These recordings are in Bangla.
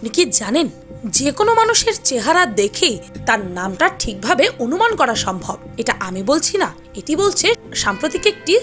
আপনি কি জানেন, যে কোনো মানুষের চেহারা দেখেই তার নামটা ঠিকভাবে অনুমান করা সম্ভব? এটা আমি বলছি না, এটি বলছে সাম্প্রতিক একটি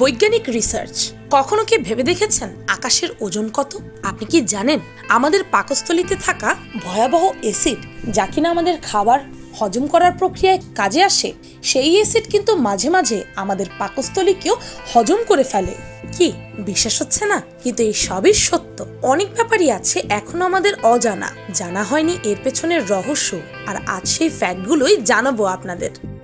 বৈজ্ঞানিক রিসার্চ কখনো কি ভেবে দেখেছেন আকাশের ওজন কত? আপনি কি জানেন, আমাদের পাকস্থলিতে থাকা ভয়াবহ এসিড যা কিনা আমাদের খাবার হজম করার প্রক্রিয়ায় কাজে আসে, সেই অ্যাসিড কিন্তু মাঝে মাঝে আমাদের পাকস্থলীকেও হজম করে ফেলে। কি? বিশ্বাস হচ্ছে না? কিন্তু এই সবই সত্য। অনেক ব্যাপারই আছে এখনও আমাদের অজানা। জানা হয়নি এর পেছনের রহস্য। আর আজ সেই ফ্যাক্টগুলোই জানাব আপনাদের।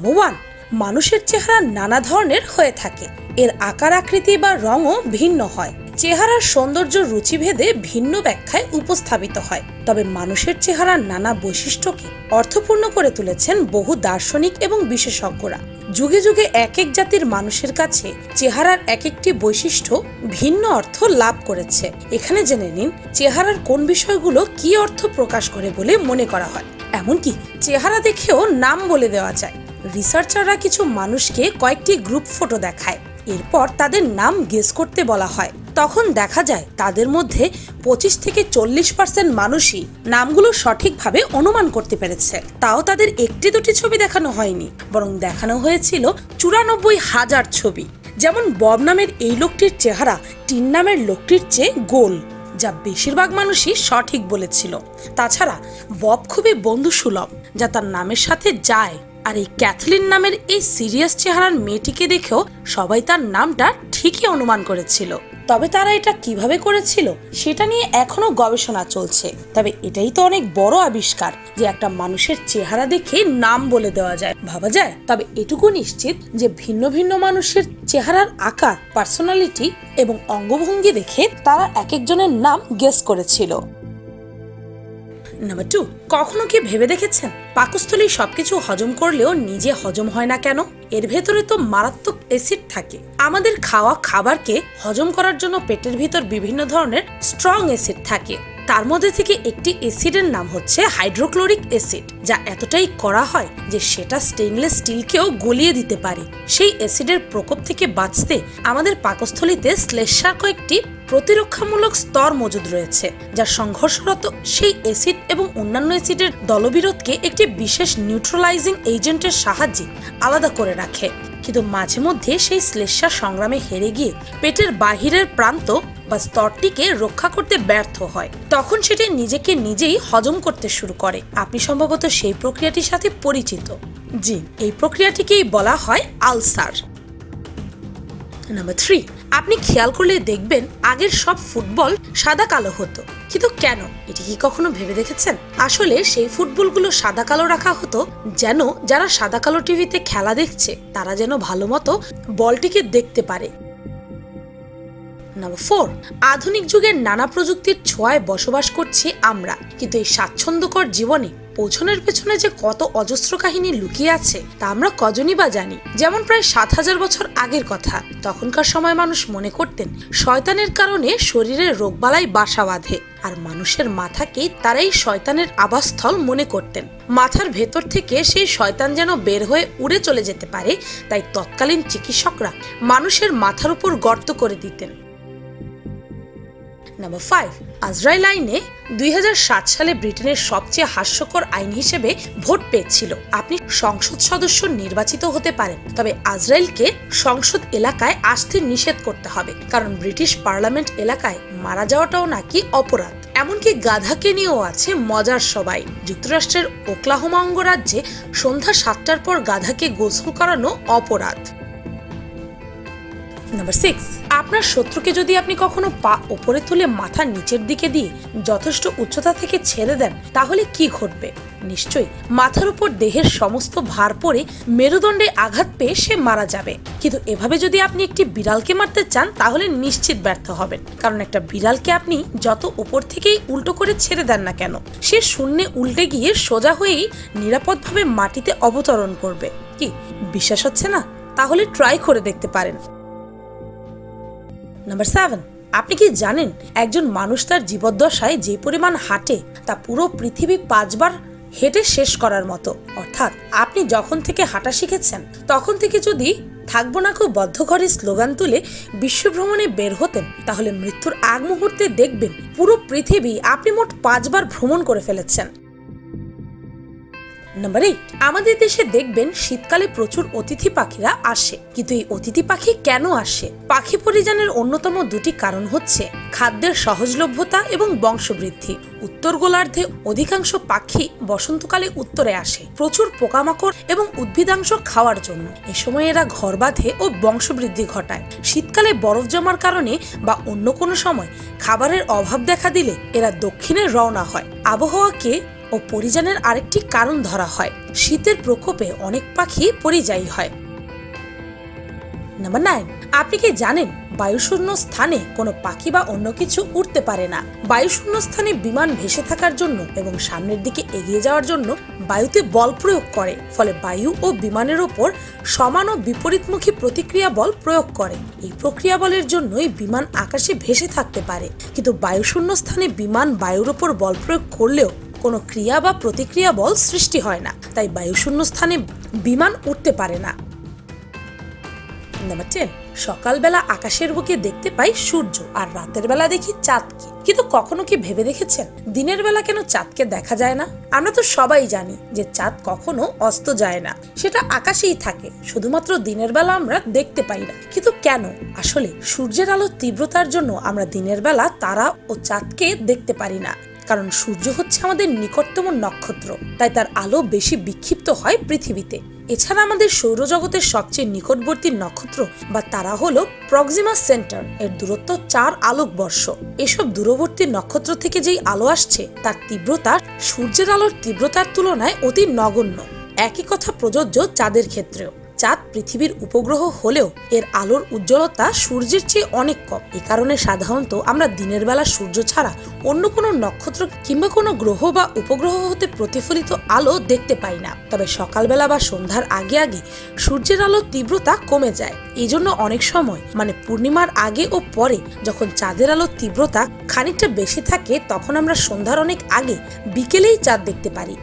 নাম্বার ওয়ান মানুষের চেহারা নানা ধরনের হয়ে থাকে। এর আকার, আকৃতি বা রঙও ভিন্ন হয়। চেহারার সৌন্দর্য রুচিভেদে ভিন্ন ব্যাখ্যায় উপস্থাপিত হয়। তবে মানুষের চেহারার নানা বৈশিষ্ট্যকে অর্থপূর্ণ করে তুলেছেন বহু দার্শনিক এবং বিশেষজ্ঞরা। যুগে যুগে এক এক জাতির মানুষের কাছে চেহারার এক একটি বৈশিষ্ট্য ভিন্ন অর্থ লাভ করেছে। এখানে জেনে নিন, চেহারার কোন বিষয়গুলো কি অর্থ প্রকাশ করে বলে মনে করা হয়? এমনকি চেহারা দেখেও নাম বলে দেওয়া যায়। রিসার্চাররা কিছু মানুষকে কয়েকটি গ্রুপ ফটো দেখায়। এরপর তাদের নাম গেস করতে বলা হয়। তখন দেখা যায় তাদের মধ্যে পঁচিশ থেকে চল্লিশ পার্সেন্ট মানুষই নামগুলো সঠিকভাবে অনুমান করতে পেরেছে। তাও তাদের একটি দুটি ছবি দেখানো হয়নি, বরং দেখানো হয়েছিল চুরানব্বই হাজার ছবি। যেমন বব নামের এই লোকটির চেহারা টিন নামের লোকটির চেয়ে গোল, যা বেশিরভাগ মানুষই সঠিক বলেছিল। তাছাড়া বব খুবই বন্ধুসুলভ, যা তার নামের সাথে যায়। আর এই ক্যাথলিন নামের এই সিরিয়াস চেহারার মেয়েটিকে দেখেও সবাই তার নামটা ঠিকই অনুমান করেছিল। তবে তারা এটা কীভাবে করেছিল, সেটা নিয়ে এখনও গবেষণা চলছে। তবে এটাই তো অনেক বড় আবিষ্কার যে একটা মানুষের চেহারা দেখে নাম বলে দেওয়া যায়। ভাবা যায়? তবে এটুকু নিশ্চিত যে ভিন্ন ভিন্ন মানুষের চেহারার আকার পার্সোনালিটি এবং অঙ্গভঙ্গি দেখে তারা এক একজনের নাম গেস করেছিল। নাম্বার টু কখনো কি ভেবে দেখেছেন? পাকস্থলী সবকিছু হজম করলেও নিজে হজম হয় না কেন? এর ভেতরে তো মারাত্মক অ্যাসিড থাকে। আমাদের খাওয়া খাবারকে হজম করার জন্য পেটের ভিতর বিভিন্ন ধরনের স্ট্রং অ্যাসিড থাকে। তার মধ্যে থেকে একটি অ্যাসিডের নাম হচ্ছে হাইড্রোক্লোরিক অ্যাসিড, যা এতটাই করা হয় যে সেটা স্টেইনলেস স্টিলকেও গলিয়ে দিতে পারে। সেই অ্যাসিডের প্রকোপ থেকে বাঁচতে আমাদের পাকস্থলীতে শ্লেষ্মার কয়েকটি প্রতিরক্ষামূলক স্তর মজুদ রয়েছে, যা সংঘর্ষরত সেই অ্যাসিড এবং অন্যান্য অ্যাসিডের দলবিরোধকে একটি বিশেষ নিউট্রালাইজিং এজেন্টের সাহায্যে আলাদা করে রাখে। কিন্তু মাঝে মধ্যে সেই শ্লেষ্মা সংগ্রামে হেরে গিয়ে পেটের বাহিরের প্রান্ত বা স্তরটিকে রক্ষা করতে ব্যর্থ হয়, তখন সেটি নিজেকে নিজেই হজম করতে শুরু করে। আপনি সম্ভবত সেই প্রক্রিয়াটির সাথে পরিচিত। জি, এই প্রক্রিয়াটিকেই বলা হয় আলসার। নাম্বার থ্রি, আপনি খেয়াল করলে দেখবেন আগের সব ফুটবল সাদা কালো হতো। কিন্তু কেন? এটি কি কখনো ভেবে দেখেছেন? আসলে সেই ফুটবলগুলো সাদা কালো রাখা হতো যেন যারা সাদা কালো টিভিতে খেলা দেখছে, তারা যেন ভালো মতো বলটিকে দেখতে পারে। নাম্বার ফোর আধুনিক যুগের নানা প্রযুক্তির ছোঁয়ায় বসবাস করছি আমরা, কিন্তু এই স্বাচ্ছন্দ্যকর জীবনে পৌঁছনের পেছনে যে কত অজস্র কাহিনী লুকিয়ে আছে, তা আমরা কজনই বা জানি। যেমন প্রায় সাত হাজার বছর আগের কথা, তখনকার সময় মানুষ মনে করতেন, শয়তানের কারণে শরীরে রোগবালাই বাসা বাঁধে, আর মানুষের মাথাকে তারাই শয়তানের আবাসস্থল মনে করতেন। মাথার ভেতর থেকে সেই শয়তান যেন বের হয়ে উড়ে চলে যেতে পারে, তাই তৎকালীন চিকিৎসকরা মানুষের মাথার উপর গর্ত করে দিতেন। নাম্বার ফাইভ আজরাইল আইনে দুই হাজার সাত সালে ব্রিটেনের সবচেয়ে হাস্যকর আইন হিসেবে ভোট পেয়েছিল। আপনি সংসদ সদস্য নির্বাচিত হতে পারেন, তবে আজরাইলকে সংসদ এলাকায় আসতে নিষেধ করতে হবে, কারণ ব্রিটিশ পার্লামেন্ট এলাকায় মারা যাওয়াটাও নাকি অপরাধ। এমনকি গাধাকে নিয়েও আছে মজার সবাই যুক্তরাষ্ট্রের ওকলাহোমা অঙ্গরাজ্যে সন্ধ্যা সাতটার পর গাধাকে গোসল করানো অপরাধ। নাম্বার সিক্স আপনার শত্রুকে যদি আপনি কখনো পা ওপরে তুলে মাথা নিচের দিকে দিয়ে যথেষ্ট উচ্চতা থেকে ছেড়ে দেন, তাহলে কি ঘটবে? নিশ্চয়ই, মাথার উপর দেহের সমস্ত ভার পড়ে মেরুদণ্ডে আঘাত পেয়ে সে মারা যাবে। কিন্তু এভাবে যদি আপনি একটি বিড়ালকে মারতে চান, তাহলে নিশ্চিত ব্যর্থ হবেন। কারণ একটা বিড়ালকে আপনি যত উপর থেকেই উল্টো করে ছেড়ে দেন না কেন, সে শূন্যে উল্টে গিয়ে সোজা হয়েই নিরাপদভাবে মাটিতে অবতরণ করবে। কি, বিশ্বাস হচ্ছে না? তাহলে ট্রাই করে দেখতে পারেন। নাম্বার সেভেন আপনি কি জানেন একজন মানুষ তার জীবদ্দশায় যে পরিমাণ হাঁটে, তা পুরো পৃথিবী পাঁচবার হেঁটে শেষ করার মতো? অর্থাৎ আপনি যখন থেকে হাঁটা শিখেছেন, তখন থেকে যদি থাকব না খুব বদ্ধ ঘরে স্লোগান তুলে বিশ্বভ্রমণে বের হতেন, তাহলে মৃত্যুর আগ মুহূর্তে দেখবেন পুরো পৃথিবী আপনি মোট পাঁচবার ভ্রমণ করে ফেলেছেন। নাম্বার এইট আমাদের দেশে দেখবেন শীতকালে প্রচুর অতিথি পাখিরা আসে। কিন্তু এই অতিথি পাখি কেন আসে? পাখি পরিযানের অন্যতম দুটি কারণ হচ্ছে খাদ্যের সহজলভ্যতা এবং বংশবৃদ্ধি। উত্তর গোলার্ধে অধিকাংশ পাখি বসন্তকালে উত্তরে আসে। প্রচুর পোকামাকড় এবং উদ্ভিদাংশ খাওয়ার জন্য। এ সময় এরা ঘর বাঁধে ও বংশবৃদ্ধি ঘটায়। শীতকালে বরফ জমার কারণে বা অন্য কোনো সময় খাবারের অভাব দেখা দিলে এরা দক্ষিণে রওনা হয়। আবহাওয়াকে ও পরিযানের আরেকটি কারণ ধরা হয়। শীতের প্রকোপে অনেক পাখি পরিযায়ী হয়। নাম্বার নাইন, আপনি কি জানেন বায়ুশূন্য স্থানে কোনো পাখি বা অন্য কিছু উঠতে পারে না? বায়ুশূন্য স্থানে বিমান ভেসে থাকার জন্য এবং সামনের দিকে এগিয়ে যাওয়ার জন্য বায়ুতে বল প্রয়োগ করে, ফলে বায়ু ও বিমানের ওপর সমান ও বিপরীতমুখী প্রতিক্রিয়া বল প্রয়োগ করে। এই প্রক্রিয়া বলের জন্যই বিমান আকাশে ভেসে থাকতে পারে। কিন্তু বায়ুশূন্য স্থানে বিমান বায়ুর ওপর বল প্রয়োগ করলেও কোনো ক্রিয়া বা প্রতিক্রিয়া বল সৃষ্টি হয় না, তাই বায়ুশূন্য স্থানে বিমান উঠতে পারে না। নাম্বার টেন সকালবেলা আকাশের বুকে দেখতে পাই সূর্য, আর রাতের বেলা দেখি চাঁদকে। কিন্তু কখনো কি ভেবে দেখেছেন? দিনের বেলা কেন চাঁদকে দেখা যায় না? আমরা তো সবাই জানি যে চাঁদ কখনো অস্ত যায় না। সেটা আকাশেই থাকে, শুধুমাত্র দিনের বেলা আমরা দেখতে পাই না। কিন্তু কেন? আসলে সূর্যের আলোর তীব্রতার জন্য আমরা দিনের বেলা তারা ও চাঁদকে দেখতে পারি না। কারণ সূর্য হচ্ছে আমাদের নিকটতম নক্ষত্র, তাই তার আলো বেশি বিক্ষিপ্ত হয় পৃথিবীতে। এছাড়া আমাদের সৌরজগতের সবচেয়ে নিকটবর্তী নক্ষত্র বা তারা হলো প্রক্সিমা সেন্টার, এর দূরত্ব চার আলোকবর্ষ। এসব দূরবর্তী নক্ষত্র থেকে যেই আলো আসছে, তার তীব্রতা সূর্যের আলোর তীব্রতার তুলনায় অতি নগণ্য। একই কথা প্রযোজ্য চাঁদের ক্ষেত্রেও। চাঁদ পৃথিবীর উপগ্রহ হলেও এর আলোর উজ্জ্বলতা সূর্যের চেয়ে অনেক কম। এ কারণে সাধারণত আমরা দিনের বেলা সূর্য ছাড়া অন্য কোনো নক্ষত্র কিংবা কোনো গ্রহ বা উপগ্রহ হতে প্রতিফলিত আলো দেখতে পাই না। তবে সকালবেলা বা সন্ধ্যার আগে আগে সূর্যের আলোর তীব্রতা কমে যায়। এই জন্য অনেক সময় মানে পূর্ণিমার আগে ও পরে যখন চাঁদের আলোর তীব্রতা খানিকটা বেশি থাকে, তখন আমরা সন্ধ্যার অনেক আগে বিকেলেই চাঁদ দেখতে পারি।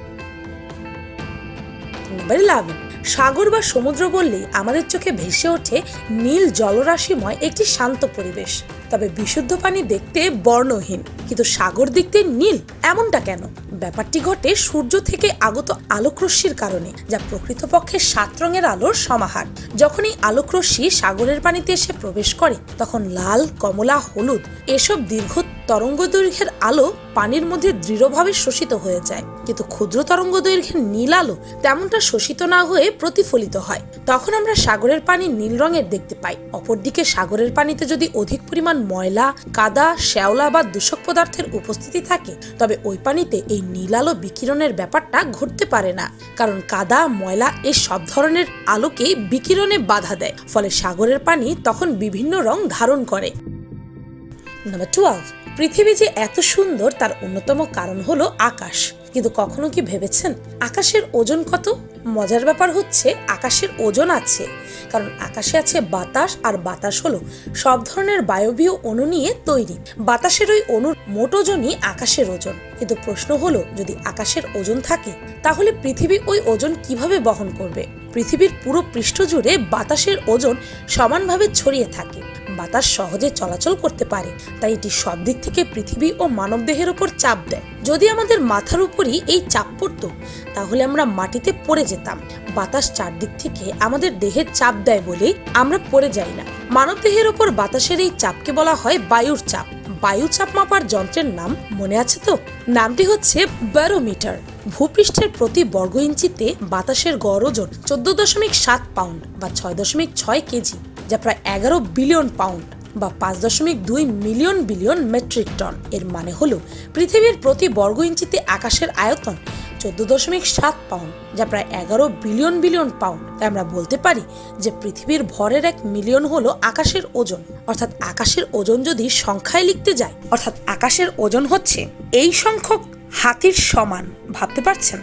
নাম্বার ইলেভেন সাগর বা সমুদ্র বললেই আমাদের চোখে ভেসে ওঠে নীল জলরাশিময় একটি শান্ত পরিবেশ। তবে বিশুদ্ধ পানি দেখতে বর্ণহীন, কিন্তু সাগর দেখতে নীল এমনটা কেন? ব্যাপারটি ঘটে সূর্য থেকে আগত আলোকরশ্মির কারণে, যা প্রকৃতপক্ষে সাত রঙের আলোর সমাহার। যখন এই আলোকরশ্মি সাগরের পানিতে এসে প্রবেশ করে, তখন লাল, কমলা, হলুদ, এসব দীর্ঘ তরঙ্গ দৈর্ঘ্যের আলো পানির মধ্যে দৃঢ়ভাবে শোষিত হয়ে যায়। কিন্তু ক্ষুদ্র তরঙ্গ দৈর্ঘ্যের নীল আলো তেমনটা শোষিত না হয়ে প্রতিফলিত হয়। তখন আমরা সাগরের পানি নীল রঙের দেখতে পাই। অপরদিকে সাগরের পানিতে যদি অধিক পরিমাণ ময়লা, কাদা, শ্যাওলা বা দূষক পদার্থের উপস্থিতি থাকে, তবে ওই পানিতে এই নীল আলো বিকিরণের ব্যাপারটা ঘটতে পারে না। কারণ কাদা, ময়লা এই সব ধরনের আলোকেই বিকিরণে বাধা দেয়। ফলে সাগরের পানি তখন বিভিন্ন রং ধারণ করে। নাম্বার টুয়েলভ পৃথিবী যে এত সুন্দর, তার অন্যতম কারণ হলো আকাশ। কিন্তু কখনো কি ভেবেছেন? আকাশের ওজন কত? মজার ব্যাপার হচ্ছে, আকাশের ওজন আছে। কারণ আকাশে আছে বাতাস, আর বাতাস হলো সব ধরনের বায়বীয় অণু নিয়ে তৈরি। বাতাসের ওই অণুর মোট ওজনই আকাশের ওজন। কিন্তু প্রশ্ন হলো, যদি আকাশের ওজন থাকে, তাহলে পৃথিবী ওই ওজন কীভাবে বহন করবে? পৃথিবীর পুরো পৃষ্ঠ জুড়ে বাতাসের ওজন সমানভাবে ছড়িয়ে থাকে। বাতাস সহজে চলাচল করতে পারে। তাই এটি সব দিক থেকে পৃথিবী ও মানবদেহের উপর চাপ দেয়। যদি আমাদের মাথার উপরই এই চাপ পড়তো, তাহলে আমরা মাটিতে পড়ে যেতাম। বাতাস চারদিক থেকে আমাদের দেহের চাপ দেয় বলেই আমরা পড়ে যাই না। মানবদেহের উপর বাতাসের এই চাপকে বলা হয় বায়ুর চাপ। বায়ু চাপ মাপার যন্ত্রের নাম মনে আছে তো? নামটি হচ্ছে ব্যারোমিটার। ভূপৃষ্ঠের প্রতি বর্গ ইঞ্চিতে বাতাসের গড় ওজন চোদ্দ দশমিক সাত পাউন্ড বা ছয় দশমিক ছয় কেজি। যা প্রায় এগারো বিলিয়ন পাউন্ড বা পাঁচ দশমিক দুই মিলিয়ন বিলিয়ন মেট্রিক টন। এর মানে হল পৃথিবীর প্রতি বর্গ ইঞ্চিতে আকাশের আয়তন চোদ্দ দশমিক সাত পাউন্ড, যা প্রায় এগারো বিলিয়ন বিলিয়ন পাউন্ড। তাই আমরা বলতে পারি যে পৃথিবীর ভরের এক মিলিয়ন হলো আকাশের ওজন। অর্থাৎ আকাশের ওজন যদি সংখ্যায় লিখতে যায় অর্থাৎ আকাশের ওজন হচ্ছে এই সংখ্যক হাতির সমান। ভাবতে পারছেন?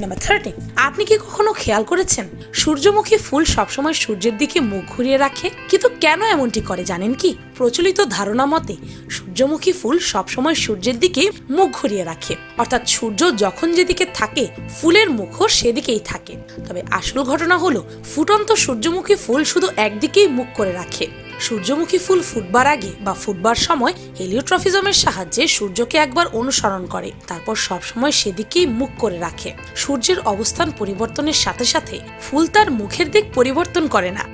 নাম্বার থার্টিন আপনি কি কখনো খেয়াল করেছেন? সূর্যমুখী ফুল সবসময় সূর্যের দিকে মুখ ঘুরিয়ে রাখে? কিন্তু কেন এমনটি করে জানেন কি? প্রচলিত ধারণা মতে, সূর্যমুখী ফুল সবসময় সূর্যের দিকে মুখ ঘুরিয়ে রাখে। অর্থাৎ সূর্য যখন যেদিকে থাকে, ফুলের মুখও সেদিকেই থাকে। তবে আসল ঘটনা হলো, ফুটন্ত সূর্যমুখী ফুল শুধু একদিকেই মুখ করে রাখে। সূর্যমুখী ফুল ফুটবার আগে বা ফুটবার সময় হেলিওট্রফিজমের সাহায্যে সূর্যকে একবার অনুসরণ করে, তারপর সবসময় সেদিকেই মুখ করে রাখে। সূর্যের অবস্থান পরিবর্তনের সাথে সাথে ফুল তার মুখের দিক পরিবর্তন করে না।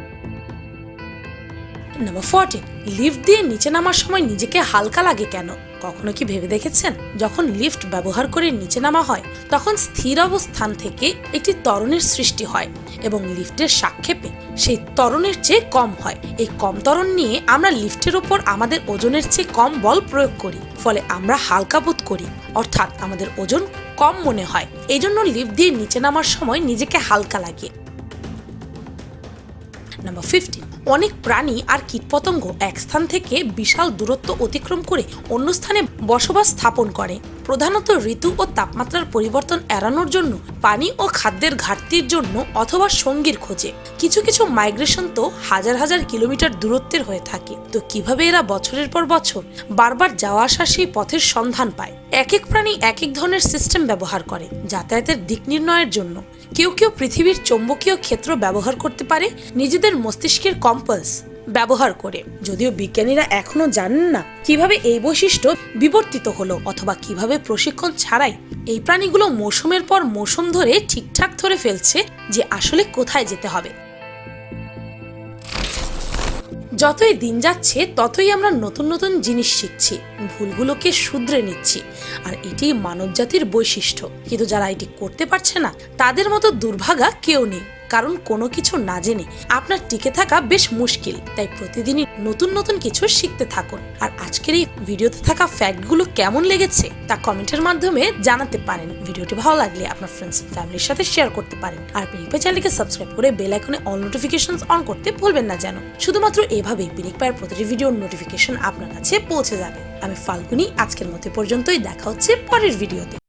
নাম্বার ফোরটিন লিফট দিয়ে নিচে নামার সময় নিজেকে হালকা লাগে কেন? কখনো কি ভেবে দেখেছেন? যখন লিফট ব্যবহার করে নিচে নামা হয়, তখন স্থির অবস্থান থেকে একটি ত্বরণের সৃষ্টি হয় এবং লিফটের সাক্ষেপে সেই ত্বরণের চেয়ে কম হয়। এই কম ত্বরণ নিয়ে আমরা লিফটের ওপর আমাদের ওজনের চেয়ে কম বল প্রয়োগ করি, ফলে আমরা হালকা বোধ করি, অর্থাৎ আমাদের ওজন কম মনে হয়। এই জন্য লিফট দিয়ে নিচে নামার সময় নিজেকে হালকা লাগে নাম্বার ফিফটিন অনেক প্রাণী আর কীটপতঙ্গ এক স্থান থেকে বিশাল দূরত্ব অতিক্রম করে অন্য স্থানে বসবাস স্থাপন করে। প্রধানত ঋতু ও তাপমাত্রার পরিবর্তন এড়ানোর জন্য পানি ও খাদ্যের ঘাটতির জন্য অথবা সঙ্গীর খোঁজে। কিছু কিছু মাইগ্রেশন তো হাজার হাজার কিলোমিটার দূরত্বের হয়ে থাকে। তো কীভাবে এরা বছরের পর বছর বারবার যাওয়া আসা সেই পথের সন্ধান পায়? এক এক প্রাণী এক এক ধরনের সিস্টেম ব্যবহার করে, যাতায়াতের দিক নির্ণয়ের জন্য। কেউ কেউ পৃথিবীর চৌম্বকীয় ক্ষেত্র ব্যবহার করতে পারে, নিজেদের মস্তিষ্কের কম্পাস ব্যবহার করে। যদিও বিজ্ঞানীরা এখনও জানেন না কীভাবে এই বৈশিষ্ট্য বিবর্তিত হলো অথবা কীভাবে প্রশিক্ষণ ছাড়াই এই প্রাণীগুলো মৌসুমের পর মৌসুম ধরে ঠিকঠাক ধরে ফেলছে যে আসলে কোথায় যেতে হবে। যতই দিন যাচ্ছে, ততই আমরা নতুন নতুন জিনিস শিখছি, ভুলগুলোকে শুধরে নিচ্ছি। আর এটি মানবজাতির বৈশিষ্ট্য। কিন্তু যারা এটি করতে পারছে না, তাদের মতো দুর্ভাগা কেউ নেই। কারণ কোনো কিছু না জেনে আপনার টিকে থাকা বেশ মুশকিল। তাই প্রতিদিনই নতুন নতুন কিছু শিখতে থাকুন। আর আজকের এই ভিডিওতে থাকা ফ্যাক্টগুলো কেমন লেগেছে তা কমেন্টের মাধ্যমে জানাতে পারেন। ভিডিওটি ভালো লাগলে আপনার ফ্রেন্ডস ফ্যামিলির সাথে শেয়ার করতে পারেন। আর পিনিক চ্যানেলকে সাবস্ক্রাইব করে বেল আইকনে অল নোটিফিকেশন অন করতে ভুলবেন না যেন। শুধুমাত্র এভাবেই পায়ের প্রতিটি ভিডিওর নোটিফিকেশন আপনার কাছে পৌঁছে যাবে। আমি ফাল্গুনি, আজকের মতো পর্যন্তই। দেখা হচ্ছে পরের ভিডিওতে